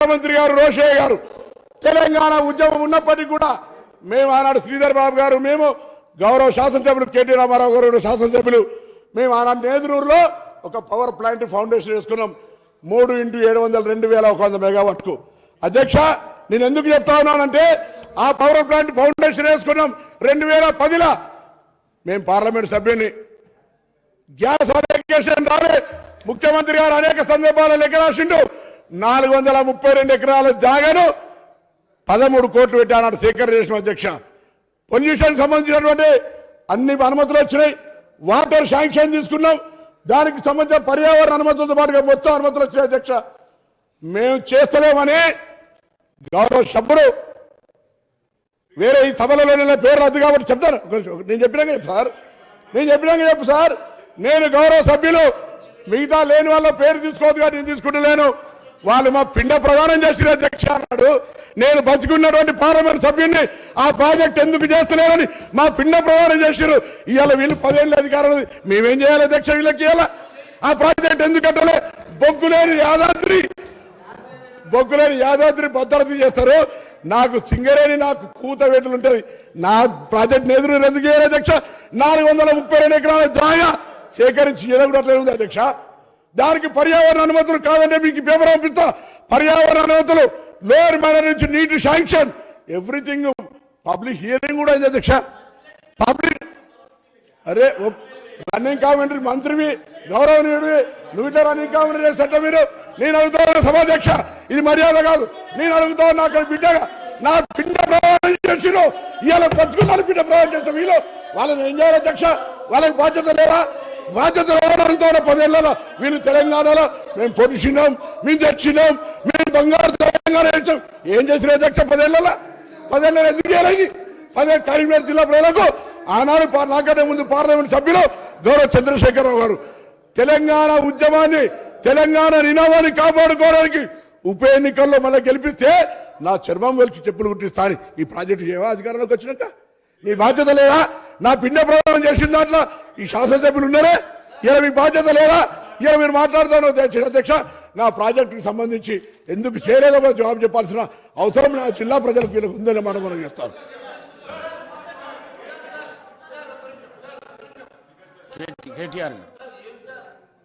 ముఖ్యమంత్రి గారు రోషయ్య గారు. తెలంగాణ ఉద్యమం ఉన్నప్పటికీ కూడా మేము ఆనాడు శ్రీధర్ బాబు గారు మేము గౌరవ శాసనసభ్యులు కేటీ రామారావు గారు శాసనసభ్యులు మేము ఆనాడు నేదురూరులో ఒక పవర్ ప్లాంట్ ఫౌండేషన్ వేసుకున్నాం. మూడు ఇంటూ ఏడు వందల రెండు వేల ఒక వంద మెగావాట్కు. అధ్యక్ష నేను ఎందుకు చెప్తా ఉన్నానంటే ఆ పవర్ ప్లాంట్ ఫౌండేషన్ వేసుకున్నాం రెండు వేల పదిలో. మేము పార్లమెంట్ సభ్యుని. గ్యాస్ అలొకేషన్ రాలే. ముఖ్యమంత్రి గారు అనేక సందర్భాలు లెక్క రాసిండు. నాలుగు వందల ముప్పై రెండు ఎకరాల జాగాను పదమూడు కోట్లు పెట్టాడు శేఖర్ చేసిన అధ్యక్ష. పొల్యూషన్ సంబంధించినటువంటి అన్ని అనుమతులు వచ్చినాయి. వాటర్ శాంక్షన్ తీసుకున్నాం. దానికి సంబంధించిన పర్యావరణ అనుమతులతో పాటుగా మొత్తం అనుమతులు వచ్చాయి అధ్యక్ష. మేము చేస్తలేమని గౌరవ సభ్యుడు వేరే ఈ సభలలో నేను పేరు రద్దు కాబట్టి చెప్తాను. నేను చెప్పినాక సార్. నేను చెప్పినాక చెప్పు సార్. నేను గౌరవ సభ్యులు. మిగతా లేని వాళ్ళ పేరు తీసుకోవద్దు కానీ నేను తీసుకుంటలేను. వాళ్ళు మా పిండ ప్రదానం చేసిన అధ్యక్ష అన్నాడు. నేను బతికున్నటువంటి పార్లమెంట్ సభ్యుడిని ఆ ప్రాజెక్ట్ ఎందుకు చేస్తలేరని మా పిండ ప్రదానం చేశారు. ఇవాళ వీళ్ళు పదేళ్ళ అధికారం మేమేం చేయాలి అధ్యక్ష వీళ్ళకి ఇవాళ? ఆ ప్రాజెక్ట్ ఎందుకు కట్టలే? బొగ్గులేని యాదాద్రి బొగ్గులేని యాదాద్రి భద్రత చేస్తారు. నాకు సింగరేణి నాకు కూత వేటలు ఉంటుంది. నా ప్రాజెక్ట్ ఎదురు ఎందుకు చేయాలి అధ్యక్ష? నాలుగు వందల ముప్పై రెండు ఎకరాల జాగా సేకరించి ఎదగట్లేదు ఉంది అధ్యక్ష. దానికి పర్యావరణ అనుమతులు కాదంటే మీకు పేపర్ పంపిస్తా. పర్యావరణ అనుమతులు లోయర్ మైనర్ నుంచి నీటి శాంక్షన్ ఎవ్రీథింగ్ పబ్లిక్ హియరింగ్ కూడా అయింది అధ్యక్ష. పబ్లిక్ అరే రన్నింగ్ కామెంటరీ మంత్రివి గౌరవనీయుడివి నువ్వు ఇట్లా రన్నింగ్ కామెంటరీ చేసేట మీరు? నేను అడుగుతా సభాధ్యక్ష ఇది మర్యాద కాదు. నేను అడుగుతాను నాకు బిడ్డగా నా పిండ ప్రయాణం చేసిరు ఇవాళ బతుకున్నాను బిడ్డ ప్రయాణం చేసిన వీళ్ళు వాళ్ళని ఏం చేయాలి అధ్యక్ష? వాళ్ళకి బాధ్యత లేదా? బాధ్యత రావడంతో అడుగుతారో పదేళ్ళలో వీళ్ళు తెలంగాణలో మేము పొడిచినాం మేము తెచ్చినాం మేము బంగారు తెలంగాణ ఇచ్చాం ఏం చేసిన అధ్యక్ష పదేళ్ళలో? పదేళ్ళలో ఎందుకు చేయాలి అదే కరీంనగర్ జిల్లా ప్రజలకు ఆనాడు పా- నాకంటే ముందు పార్లమెంట్ సభ్యులు గౌరవ చంద్రశేఖరరావు గారు. తెలంగాణ ఉద్యమాన్ని తెలంగాణ నినాదాన్ని కాపాడుకోవడానికి ఉప ఎన్నికల్లో మళ్ళీ గెలిపిస్తే నా చర్మం వెలిచి చెప్పులు కుట్టిస్తాను ఈ ప్రాజెక్టు చేయవా అధికారంలోకి వచ్చినాక? నీ బాధ్యత లేదా? నా పిండ ప్రదానం చేసిన దాంట్లో ఈ శాసనసభ్యులు ఉన్నారే? ఇలా మీ బాధ్యత లేదా? ఇలా మీరు మాట్లాడుతాను అధ్యక్ష నా ప్రాజెక్టుకి సంబంధించి ఎందుకు చేయలేదో కూడా జవాబు చెప్పాల్సిన అవసరం నా జిల్లా ప్రజలకు వీళ్ళకు ఉందనే మాట మనం చెప్తాను కేటీఆర్